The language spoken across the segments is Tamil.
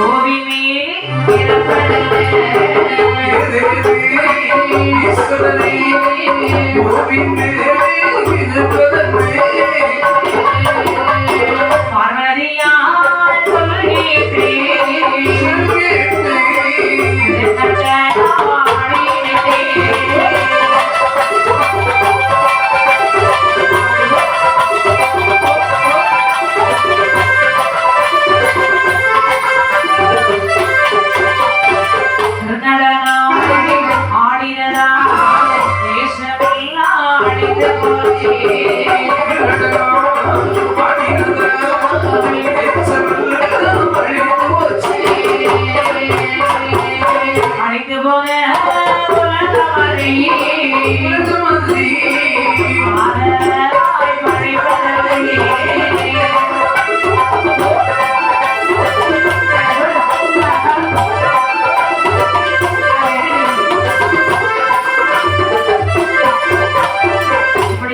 கோவிந்தே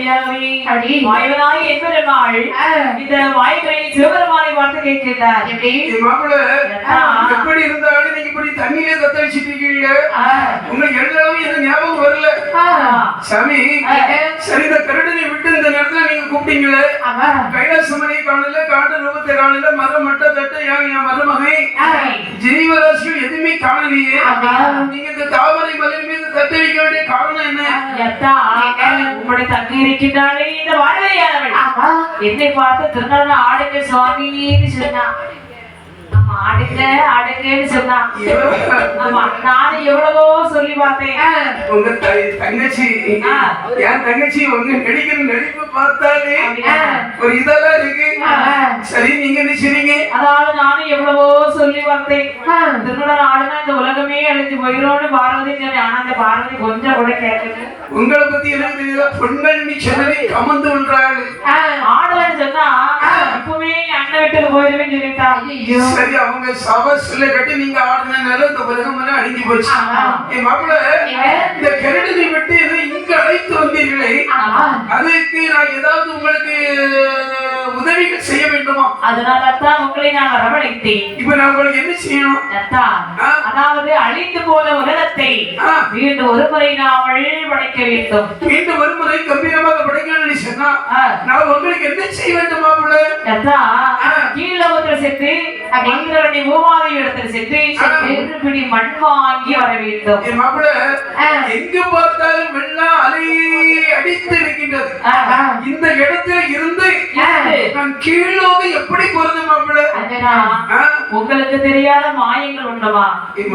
இப்படியாகவே வாய்வனாய் என்பெருமாள் இந்த வாய்களை சிவபெருமானை பார்த்து கேட்கிறார் எப்படி? இருந்தாலும் நீங்க இப்படி தண்ணியிலே தத்தளிச்சிட்டு இருக்கீங்க உங்க எழுதவும் எனக்கு ஞாபகம் வரல. சாமி சரி இந்த கருடனை விட்டு இந்த நேரத்துல நீங்க கூப்பிட்டீங்களே? கைலாசமனை காணல காட்டு ரூபத்தை காணல மரம் மட்ட தட்ட என் என் மருமகை? எதுவுமே காணலையே. நீங்க இந்த தாமரை மலர் மீது வேண்டிய காரணம் என்ன? உங்களுடைய தங்கி இருக்கின்றாளே இந்த வாழ்வையானவள் என்னை பார்த்து திருநடன ஆடுங்க சுவாமின்னு சொன்னா. ஆமா ஆடுங்க ஆடுங்கன்னு சொன்னா ஆமா நானும் எவ்வளவோ சொல்லி பார்த்தேன். உங்க தங்கச்சி. என் தங்கச்சி உங்க நடிக்கிற நடிப்பு பார்த்தாலே அப்படியா? ஒரு இதெல்லாம் இருக்கு. சரி நீங்க என்ன செய்றீங்க அதாவது நானும் எவ்வளவோ சொல்லி பார்த்தேன். திருநடன ஆடுனா இந்த உலகமே அழிஞ்சு போயிடும்னு பார்வதி சொன்னேன். ஆனா இந்த பார்வதி கொஞ்சம் கூட கேட்கல. உங்களை பத்தி எனக்கு தெரியல. பொன்மணி சொன்னதை கமந்து விடுறாங்க. ஆடலன்னு சொன்னா இப்பவுமே அண்ணன் வீட்டுக்கு போயிருவேன்னு சொல்லிட்டா. சரி அவங்க சவஸ்ல கட்டி நீங்க ஆடுனதுனால இந்த உலகம் எல்லாம் அழிஞ்சு போச்சு. என் மாப்பிள்ள இந்த கருடனை விட்டு இங்க அழைத்து வந்தீர்களே அதுக்கு நான் ஏதாவது உங்களுக்கு உதவிகள் செய்ய வேண்டுமா அதனால தான் உங்களை நான் வரவழைத்தேன் இப்ப நான் உங்களுக்கு என்ன செய்யணும். அதாவது அழிந்து போன உலகத்தை. மீண்டும் ஒரு முறை நாம் படைக்க வேண்டும் மீண்டும் ஒருமுறை கம்பீரமாக படைக்கணும்னு சொன்னா. நான் உங்களுக்கு என்ன செய்ய வேண்டும் ஆ. கீழவத்தில் சென்று மந்திரவனை பூமாவை இடத்தில் சென்று. ஒரு பிடி மண் வாங்கி வர வேண்டும் எங்கு பார்த்தாலும் இந்த இடத்துல இருந்து. நான் கீழோடு எப்படி போறது மாப்பிள்ள? உங்களுக்கு தெரியாத மாயங்கள் உண்டுமா.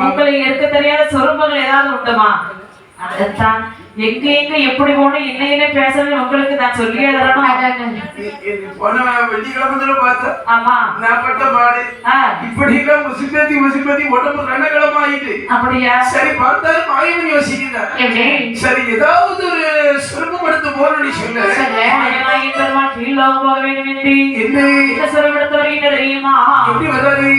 உங்களுக்கு இருக்க தெரியாத சொருபங்கள் ஏதாவது உண்டுமா அதைத்தான் எங்க எங்க எப்படி போகணும் என்ன என்ன பேசணும் உங்களுக்கு நான் நீ போன வெள்ளிக்கிழமை பார்த்தேன் ஆமா. நான் பட்ட பாடு இப்படி எல்லாம் முசுப்பேத்தி முசுப்பேத்தி உடம்பு ரணகளம் ஆயிட்டு அப்படியா? சரி பார்த்தாலும் மாயவன் யோசிக்கிறார் எப்படி? சரி ஏதாவது ஒரு சுரூபம் எடுத்து போறேன்னு சொல்ல. என்ன? வருகின்ற தெரியுமா? எப்படி வராரு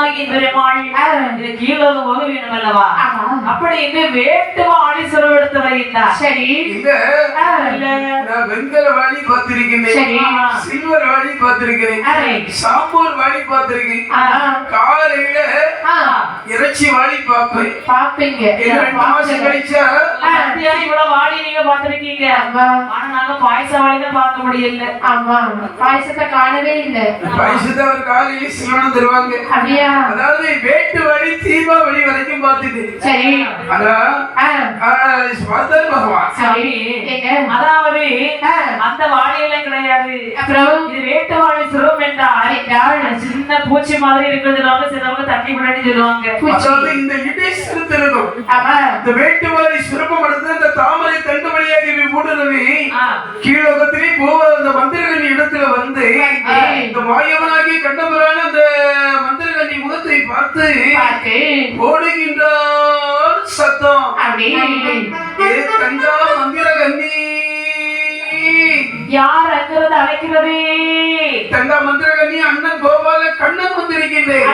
ஆயுராகி பெருமாள் இது கீழோகம் போக வேண்டும் அல்லவா அப்படி என்று வேட்டுவா ஆடீஸ்வரம் எடுத்து வருகின்றார் சரி. இந்த இல்ல நான் வெண்கல சரி. பார்த்திருக்கிறேன். சில்வர் வாளி பார்த்திருக்கிறேன். சாம்பூர் வாளி பார்த்திருக்கேன். காலையில இறைச்சி வாளி பார்ப்பேன். பாப்பீங்க மாசம் கழிச்சா இவ்வளவு வாடி நீங்க பாத்திருக்கீங்க ஆனா நாங்க பாயச வாடி தான் பார்க்க முடியல. ஆமா. பாயசத்தை காணவே இல்லை. பைசு தான் ஒரு காலையில சிவனம் தருவாங்க. அதாவது வேட்டு வழி தீபாவளி வரைக்கும் பார்த்துட்டு. சரி. அதாவது அந்த வாழையெல்லாம் கிடையாது. இது வேட்டு வாழை சுரம் என்றால் சின்ன பூச்சி மாதிரி இருக்கிறதுனால சிலவங்க தண்ணி முன்னாடி சொல்லுவாங்க. இந்த இடை சிறுத்திருக்கும் இந்த வேட்டுவாரி சிறப்பம் எடுத்து அந்த தாமரை தண்டு வழியாக மூடுறவே கீழகத்திலே போவ அந்த இடத்துல வந்து இந்த மாயவனாகி கண்டவரான அந்த மந்திரகண்ணி முகத்தை பார்த்து பார்த்து ஓடுகின்றார் சத்தம். அப்படி. ஏ தங்கா மந்திரகண்ணி யார் அங்கிருந்து அழைக்கிறது? தங்கா மந்திரகண்ணி அண்ணன் கோபால கண்ணன் வந்திருக்கின்றேன்.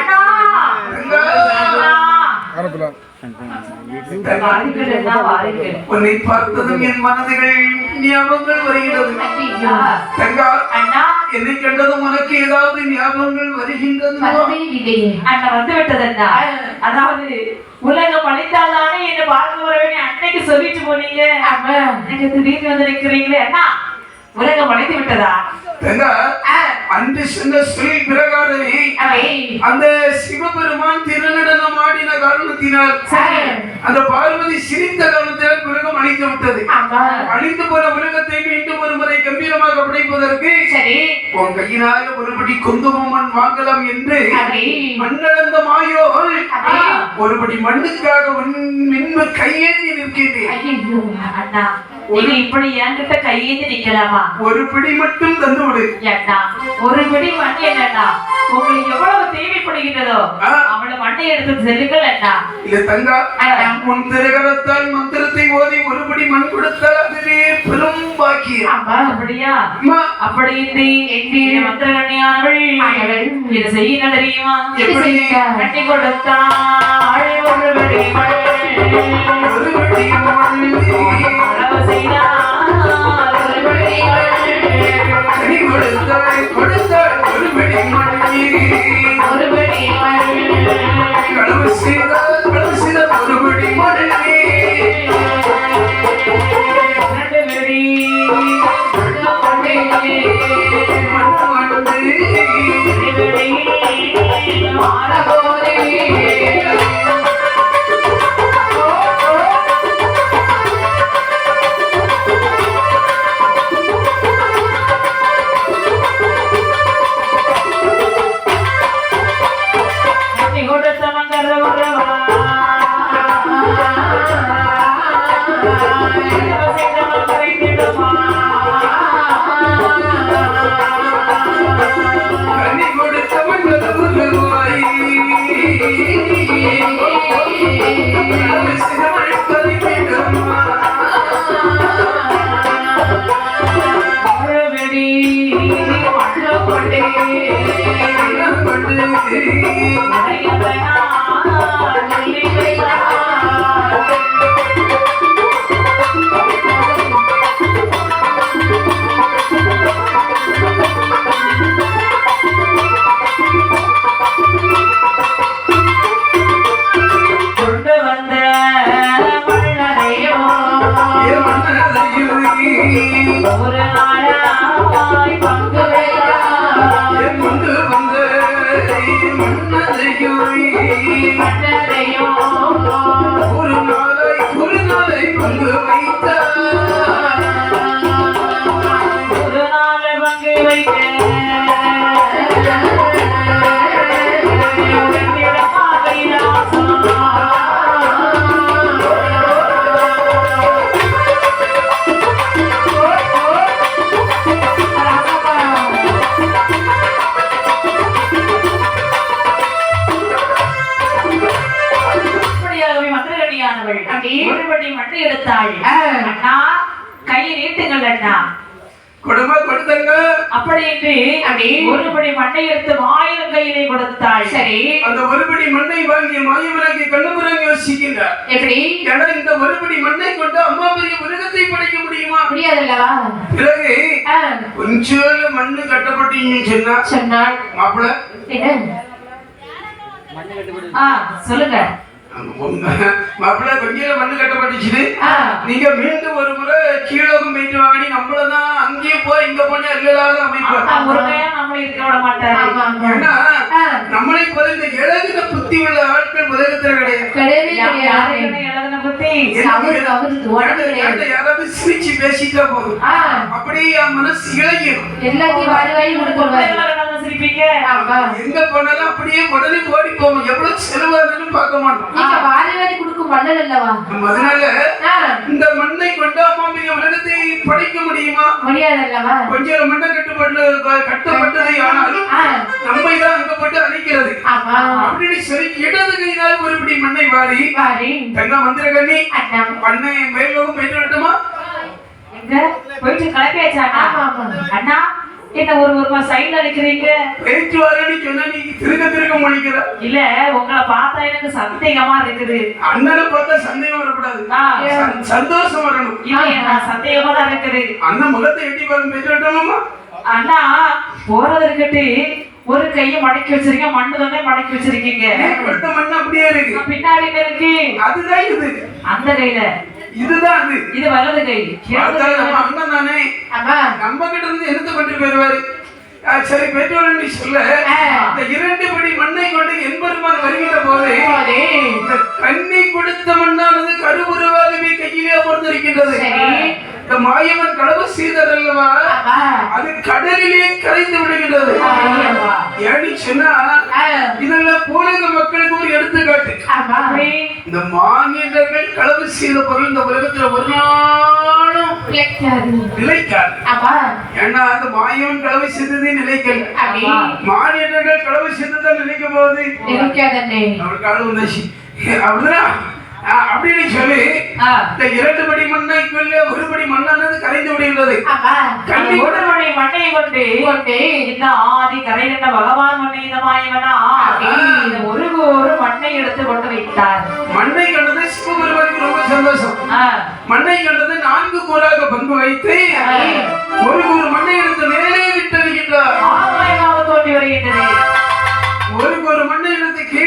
உன்னை பார்த்ததும் என் மனதுகள் ஞாபகங்கள் வருகிறது. தங்கா அண்ணா. என்னை கண்டதும் உனக்கு ஏதாவது ஞாபகங்கள் வருகின்றது வந்து விட்டதண்ணா அதாவது உலகம் அழித்தால்தானே என்ன பார்க்க வர வேண்டிய அன்னைக்கு சொல்லிட்டு போனீங்க. ஆமா. நீங்க திடீர்னு வந்து நிக்கிறீங்களே அண்ணா. உலகம் அழைத்து விட்டதா? அன்று சொன்ன சொல் பிரகாரமே அப்படி அந்த சிவபெருமான் திருநடனம் ஆடின காரணத்தினால் அந்த பார்வதி சிரித்த காரணத்தினால் உலகம் அழிந்து விட்டது. அழிந்து போன உலகத்தை மீண்டும் ஒரு முறை கம்பீரமாக படைப்பதற்கு சரி. உன் கையினால ஒருபடி குங்குமம் மண் வாங்கலாம் என்று மண்ணளந்த அப்படி. ஒருபடி மண்ணுக்காக மின்பு கையேந்தி நிற்கின்றேன். நீங்க இப்படி என்கிட்ட கையேந்தி நிக்கலாமா ஒரு பிடி மட்டும் தந்து விடு அண்ணா ஒரு பிடி மண் என்னண்ணா உங்களுக்கு எவ்வளவு தேவைப்படுகின்றதோ. அவ்வளவு மண்ணை எடுத்து செல்லுங்கள் அண்ணா இல்ல தங்கா. உன் திருகரத்தால் மந்திரத்தை ஓதி ஒருபடி மண் கொடுத்தால் அதுவே பெரும் பாக்கியம் அப்படியா அப்படி மந்திரகண்ணியானவள் ஆனவள். இது செய்ய தெரியுமா எப்படி? கட்டி கொடுத்தாள் ஒரு பிடி மண். ஒருபடி மண் கொண்டு அண்ணா கையை நீட்டுங்கள் அண்ணா. கொடுமை கொடுத்தங்க அப்படி என்று அப்படி? ஒருபடி மண்ணை எடுத்து ஆயிரம் கையிலே கொடுத்தாள். சரி. அந்த ஒருபடி மண்ணை வாங்கிய மாயவனாகி கண்ணபுரம் யோசிக்கின்றார் எப்படி? ஏன்னா இந்த ஒருபடி மண்ணை கொண்டு அம்மா பெரிய உலகத்தை படைக்க முடியுமா? முடியாதல்லவா? பிறகு கொஞ்சம் மண்ணு கட்டப்பட்டீங்கன்னு சொன்னா? சொன்னாள். மாப்பிள்ள சொல்லுங்க. மாப்பிள்ள கொஞ்சம் மண்ணு கட்டப்பட்டுச்சு நீங்க மீண்டும் ஒரு முறை கீழோகம் போயிட்டு வாங்கி. நம்மளதான் அங்கேயே போய் இங்க போய் இல்லாத ஆ, அமைப்பு ஒரு நம்மள இருக்க விட ஆ, நம்மள போல இந்த இழகின புத்தி உள்ள ஆட்கள் உலகத்துல கிடையாது. எழுதின யாராவது சிரிச்சு பேசிட்டா போதும். அப்படியே என் மனசு இழகிடும். எல்லாத்தையும் சிரிப்பீங்க? ஆமா. எங்க போனாலும் அப்படியே உடனே ஓடி போவோம். எவ்வளவு செலவாகுதுன்னு பார்க்க மாட்டோம். நீங்க வாரி வாரி கொடுக்கும் வள்ளல் அல்லவா? அதனால இந்த மண்ணை கொண்டாமா பெரிய உலகத்தை படைக்க முடியுமா? முடியாது அல்லவா? கொஞ்சம் மண்ணை கட்டுப்பட்டு கட்டப்பட்டது ஆனால் ஆ, நம்மை தான் அங்க போட்டு ஆமா. அப்படின்னு சொல்லி இடது கையினால் ஒரு பிடி மண்ணை வாரி. தங்க மந்திர கண்ணி. பண்ணை மேலோகம் போயிட்டு வரட்டுமா போயிட்டு ஆமா அண்ணா என்ன ஒரு ஒரு சைடுல நிக்கிறீங்க? பேச்சு வரேன்னு சொன்னா திருக்க திருக்க முடிக்கிற இல்ல உங்களை பார்த்தா எனக்கு சந்தேகமா இருக்குது. அண்ணனை பார்த்தா சந்தேகம் வரக்கூடாது. சந்தோஷம் வரணும். சந்தேகமா தான் இருக்குது. அண்ணன் முகத்தை எட்டி போயிட்டு வரட்டுமாமா அண்ணா போறது இருக்கட்டு ஒரு கையை மடக்கி வச்சிருக்கீங்க மண்ணு தானே மடக்கி வச்சிருக்கீங்க. கொடுத்த மண் அப்படியே இருக்கு. பின்னாடி இருக்கு? அதுதான் இது. அந்த கையில. இதுதான் அது. இது வலது கை. அண்ணன் தானே. நம்ம கிட்ட இருந்து எடுத்து கொண்டு போயிருவாரு சரி பெற்றோர் நீ சொல்ல. இந்த இரண்டு படி மண்ணை கொண்டு என்பெருமான் வருகின்ற போது. இந்த கண்ணி கொடுத்த மண்ணானது கருவுருவாகவே கையிலே அமர்ந்திருக்கின்றது. சரி. இந்த மாயவன் களவு செய்தர் அல்லவா அது கடலிலே கரைந்து விடுகின்றது. ஏன்னு சொன்னா இதெல்லாம் பூலக மக்களுக்கு ஒரு எடுத்துக்காட்டு. இந்த மானிடர்கள் களவு செய்த பொருள் இந்த உலகத்துல ஒரு நாளும். நிலைக்காது. ஏன்னா அந்த மாயவன் களவு செய்ததே நிலைக்கல. மானிடர்கள் களவு செய்ததான் நினைக்கும் போது அவர் களவு நசி அப்படிதான் அப்படின்னு சொல்லி இந்த இரண்டு படி மண்ணைக்குள்ள ஒரு படி மண்ணானது கரைந்து அந்த ஒரு மணி மண்ணையை கொண்டு கொண்டு இந்த ஆதி கரைகின்ற பகவான் மண்ணை இந்த மாயவனா இந்த ஒரு ஒரு மண்ணை எடுத்து கொண்டு வைத்தார் மண்ணை கண்டது சிவபெருமானுக்கு ரொம்ப சந்தோஷம். மண்ணை கண்டது நான்கு கூறாக பங்கு வைத்து ஒரு ஒரு மண்ணை எடுத்து மேலே விட்டறிகின்றார் தோன்றி வருகின்றது. ஒரு ஒரு மண்ணை எடுத்து கீழே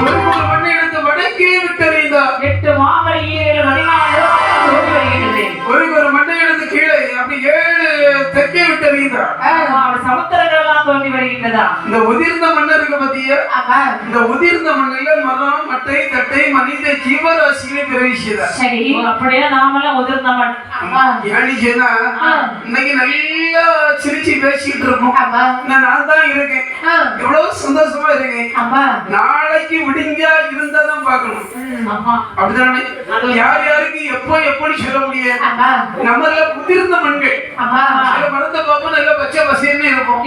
வருகின்றது ஒரு ஒரு மண்ணை எடுத்து வடக்கே விட்டறிந்தார் எட்டு மாமலை ஈரேழு வருகின்றது ஒரு ஒரு மண்ணை எடுத்து கீழே அப்படி ஏழு தெற்கே விட்டறிந்தார் சமுத்திரங்கள் எல்லாம் தோன்றி வருகின்றதா? இந்த உதிர்ந்த மண் இருக்கு பத்தியா? இந்த உதிர்ந்த மண்ணில மரம் மட்டை தட்டை மனித ஜீவராசிகளை பிரவேசிதார் சரி அப்படியே நாமெல்லாம் உதிர்ந்தவன் ஆமா. ஏனிச்சுன்னா. இன்னைக்கு நல்லா சிரிச்சு பேசிட்டு இருக்கோம். நான் தான் இருக்கேன். எவ்வளவு சந்தோஷமா நாளைக்கு விடிஞ்சா இருந்தா தான் பார்க்கணும் அப்படிதானே? யார் யாருக்கு எப்போ எப்போன்னு சொல்ல முடியாது. நம்மள உதிர்ந்த மண்கள். சில மரத்தை பார்ப்போம் நல்லா பச்சை பசேன்னு இருக்கும்.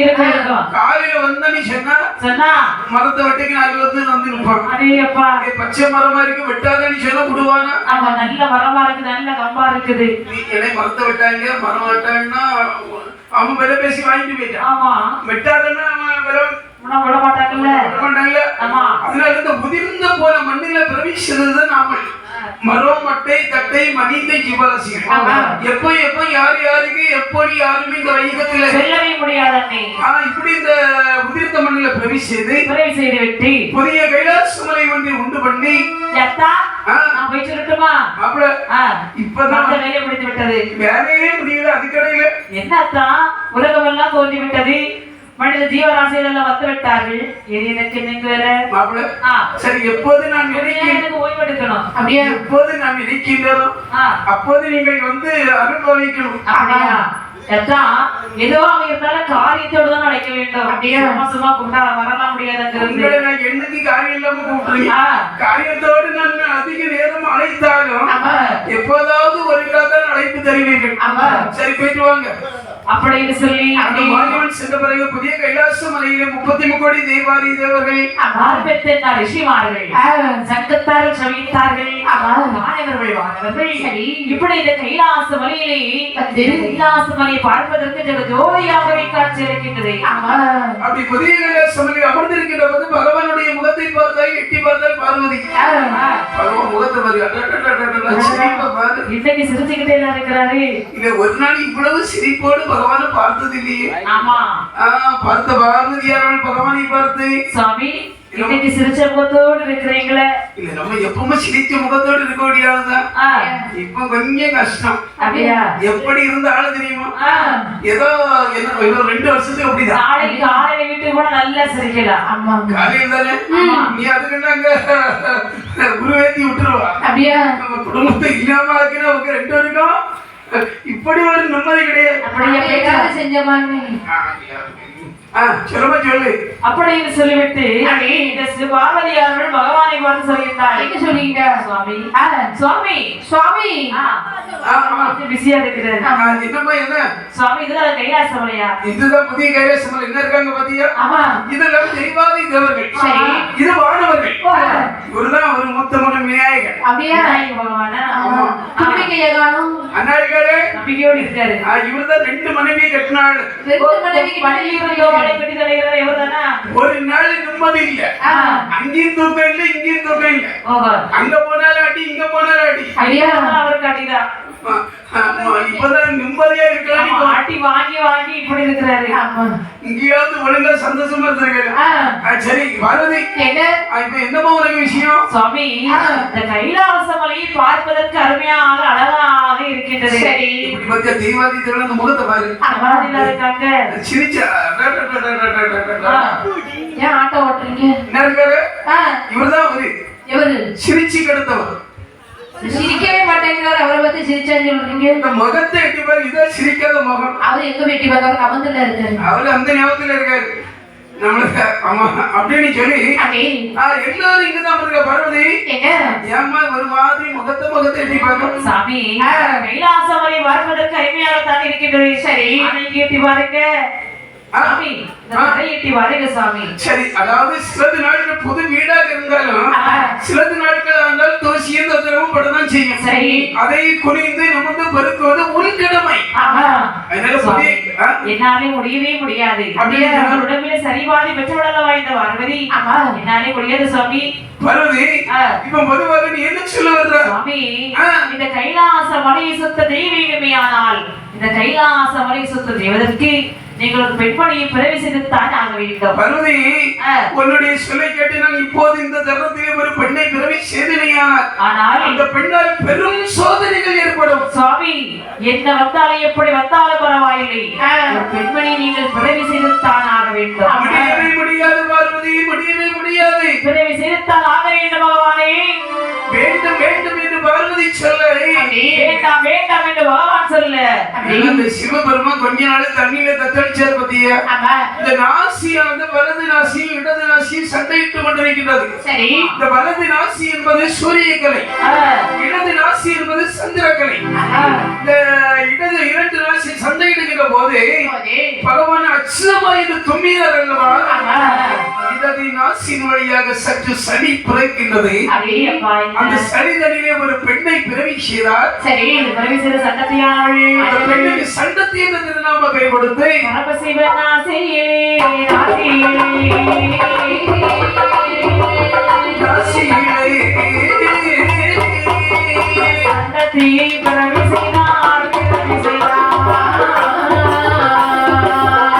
காலையில வந்தா நீ சொன்னா சொன்னா. மரத்தை வெட்டிக்கு நாலு வந்து வந்து நிற்பாங்க பச்சை மரமா இருக்கு வெட்டாத நீ சொன்னா விடுவானா? நல்ல மரமா இருக்குது நல்ல கம்பா இருக்குது. நீ என்னை மரத்தை வெட்டாங்க மரம் வெட்டாங்கன்னா அவன் விலை பேசி வாங்கிட்டு போயிட்டான். ஆமா. வெட்டாதன்னா அவன் விலை உணவு விட மாட்டாங்கல்ல? விட மாட்டாங்கல்ல. ஆமா. அதனால இந்த உதிர்ந்த போல மண்ணில பிரவேசிச்சது நாமல் மரம் மட்டை தட்டை மனித ஜீவராசிகள் ஆமா. எப்போ எப்போ யார் யாருக்கு எப்படி யாருமே இந்த வைகத்துல செல்லவே முடியாத ஆனா இப்படி இந்த உதிர்ந்த மண்ணில பிரவேசிச்சது விரைவு செய்து விட்டு. புதிய கைலாச மலை ஒன்றை உண்டு பண்ணி எத்தா நான் போய் சொல்லட்டுமா? ஆ, இப்பதான் வேலையை முடித்து விட்டது. வேலையே முடியல அதுக்கடையில. என்னத்தா உலகமெல்லாம் தோன்றி விட்டது மனித ஜீவராசிகள் எல்லாம் வந்து விட்டார்கள் இது எனக்கு ஆ, சரி எப்போது நான் எனக்கு ஓய்வு எடுக்கணும். அப்படியே? எப்போது நான் நினைக்கின்றனோ ஆ, அப்போது நீங்கள் வந்து அனுபவிக்கணும். எதுவாக இருந்தாலும் காரியத்தோடு தான் நடக்க வேண்டும். அப்படியா? சும்மா கூப்பிட்டா வரலாம் முடியாதுங்கிறது. என்னைக்கு காரியம் இல்லாம கூப்பிடுறீங்க? காரியத்தோடு நான் அதிக நேரம் அழைத்தாலும் எப்போதாவது ஒரு தான் அழைப்பு தருவீர்கள். சரி போயிட்டு வாங்க. அப்படின்னு சொல்லி அந்த மாயவன் சென்ற பிறகு புதிய கைலாச மலையிலே முப்பத்தி முக்கோடி தேவாரி தேவர்கள் ஆர்ப்பத்தின் ரிஷிமார்கள் சவித்தார்கள் ஆமா. மாணவர்கள் வானவர்கள் சரி. இப்படி இந்த கைலாச மலையிலே. கைலாச மலையை பார்ப்பதற்கு ஜெக ஜோதியாகவே காட்சி இருக்கின்றது அப்படி புதிய கைலாச மலையில் அமர்ந்திருக்கின்ற போது பகவானுடைய முகத்தை பார்த்தால் எட்டி பார்த்தால் பார்வதி. பகவான் முகத்தை பாரு அடடடடடட, சிரிப்பை பாரு இன்னைக்கு சிரிச்சுக்கிட்டே இருக்கிறாரு. இல்ல ஒரு நாள் இவ்வளவு சிரிப்போடு பகவானை பார்த்தது இல்லையே? ஆமா. ஆஹ் பார்த்த பார்வதியாரவள் பகவானை பார்த்து சாமி இன்னைக்கு சிரிச்ச முகத்தோடு இருக்கிறீங்களே. இல்ல நம்ம எப்பவுமே சிரித்த முகத்தோடு இருக்க முடியாதுதான் இப்ப கொஞ்சம் கஷ்டம். அப்படியா? எப்படி இருந்த ஆளு தெரியுமா? ஏதோ என்ன ரெண்டு வருஷத்துக்கு அப்படிதான். நாளைக்கு காலையில கூட நல்லா சிரிக்கலாம் ஆமா. காலையில் தானே நீ அதுக்கு நாங்க உருவேத்தி விட்டுருவா? அப்படியா? நம்ம குடும்பத்தை இல்லாம ஆக்கினா அவங்க ரெண்டு பேருக்கும் இப்படி ஒரு நிம்மதி கிடையாது. அப்படியே செஞ்சமான்னு ஆ, சொல்லுமா சொல்லு. அப்படின்னு சொல்லிவிட்டு இந்த ஸ்ரீ பார்வதியார்கள் பகவானை பார்த்து சொல்லியிருந்தாள் எங்க சொல்லிக்கிட்ட? சுவாமி. ஆ, சுவாமி. சுவாமி. ஆ, ஆ, ஆ. பிஸியா இருக்கிறாரு. ஆ, என்னம்மா என்ன சுவாமி இதுதான் கைலாசமலையா? இதுதான் புதிய கைலாசம் என்ன இருக்காங்க பாத்தியா? ஆமா. இதெல்லாம் தெய்வாதி தேவர்கள். இது வானவர்கள். இவருதான் ஒரு மூத்தமான விநாயகர். அப்படியா? விநாயக பகவானா? தும்பிக்கைய காணும் அண்ணா இருக்காரு நம்பிக்கையோடு இருக்காரு இவர்தான் ரெண்டு மனைவியை கட்டினாள். ஒரு நாள் நிம்மதி இல்ல. அங்கேயும் தூக்கம் இல்ல இங்கேயும் தூக்கம் இல்ல. அங்க போனாலும் அடி இங்க போனாலும் அடி. அடிதான். ஆமா, ஆமா, இப்பதான் நிம்மதியா இருக்கலாம். ஆமா, அடி வாங்கி வாங்கி இப்படி இருக்கிறாரு. ஆமா. இங்கேயாவது ஒழுங்கா சந்தோஷமா இருந்திருக்காரு. சரி பாரதி என்ன? இப்ப என்னமா உனக்கு விஷயம்? சுவாமி இந்த கைலாச மலையை பார்ப்பதற்கு அருமையாக அழகாக இருக்கின்றது. சரி. இப்படி பார்த்தியா தெய்வாதி அந்த முகத்தை பாரு. இருக்காங்க. சிரிச்சா ஏன் ஆட்டோ ஓட்டுறீங்க? இவர்தான் எவரு? சிரிச்சு கெடுத்தவர். சிரிக்கவே மாட்டேங்கிறாரு அவரை பத்தி சிரிச்சான்னு சொல்றீங்க. இந்த முகத்தை எட்டி பாரு இதான் சிரிக்காத முகம். அவர் எங்க வெட்டி பார்த்தாலும் கமந்துல இருக்காரு. அவரு அந்த ஞாபகத்துல இருக்காரு. நம்மளுக்கு ஆமா அப்படின்னு சொல்லி எல்லாரும் இங்கதான் இருக்க பார்வதி. ஏம்மா ஒரு மாதிரி முகத்தை முகத்தை எட்டி பார்க்கணும் சாமி. கைலாச மலை பார்ப்பதற்கு அருமையாகத்தான் இருக்கின்றது. சரி. அதை எட்டி பாருங்க. சரி அதாவது சிலது நாட்கள் புது வீடாக இருந்தாலும். சிலது நாட்கள் இருந்தால் தோசியும் தொந்தரவும் படதான் செய்யும். சரி. அதை குனிந்து நிமிர்ந்து பெருக்குவது உன் கடமை. அதனால? என்னாலே முடியவே முடியாது. உடம்பில வாய்ந்த பார்வதி. ஆமா. என்னாலே முடியாது சுவாமி பார்வதி. இப்ப பொதுவாக நீ என்ன சொல்ல வர்ற? சுவாமி. இந்த கைலாச மலையை சுத்த தெய்வீகமே ஆனால் இந்த கைலாச மலையை சுத்த தெய்வதற்கு நீங்கள் ஒரு பெண்மணியை பிறவி செய்துத்தான் ஆக வேண்டும் பார்வதி ஆ. உன்னுடைய சொல்லை கேட்டு நான் இப்போது இந்த தருணத்திலே ஒரு பெண்ணை பிறவி செய்தனையானால் ஆனால் அந்த பெண்ணால் பெரும் சோதனைகள் ஏற்படும். சுவாமி என்ன வந்தாலும் எப்படி வந்தாலும் பரவாயில்லை. ஒரு பெண்மணி நீங்கள் பிறவி செய்துத்தான் ஆக வேண்டும். முடியவே முடியாது பார்வதி முடியவே முடியாது. பிறவி செய்துத்தான் ஆக வேண்டும் வேண்டும் வேண்டும் பார்வதி சொல்ல. வேண்டாம் வேண்டாம் என்று பகவான் சொல்ல. இந்த சிவபெருமான் கொஞ்ச நாள் தண்ணியில தத்தளிச்சார் பத்தியா? இந்த நாசியானது வலது நாசியும் இடது நாசியும் சண்டையிட்டு கொண்டிருக்கின்றது. சரி. இந்த வலது நாசி என்பது சூரிய கலை இடது நாசி என்பது சந்திரக்கலை. ஆமா இந்த இடது இரண்டு நாசி சண்டையிடுகிற போது. பகவான் அச்சமாயிரு தும்மினார் அல்லவா? இடது நாசின் வழியாக சற்று சனி பிறக்கின்றது அந்த இந்த- சனிதனிலே ஒரு பெண்ணை பிறவி செய்தார். சரி இந்த பிறவி செய்த சட்டத்தையாள் அந்த பெண்ணுக்கு சண்டத்தி என்ற திருநாம பெயர் கொடுத்து பரமசிவன் ஆசையே ஆசையே நாசியிலே சண்டத்தை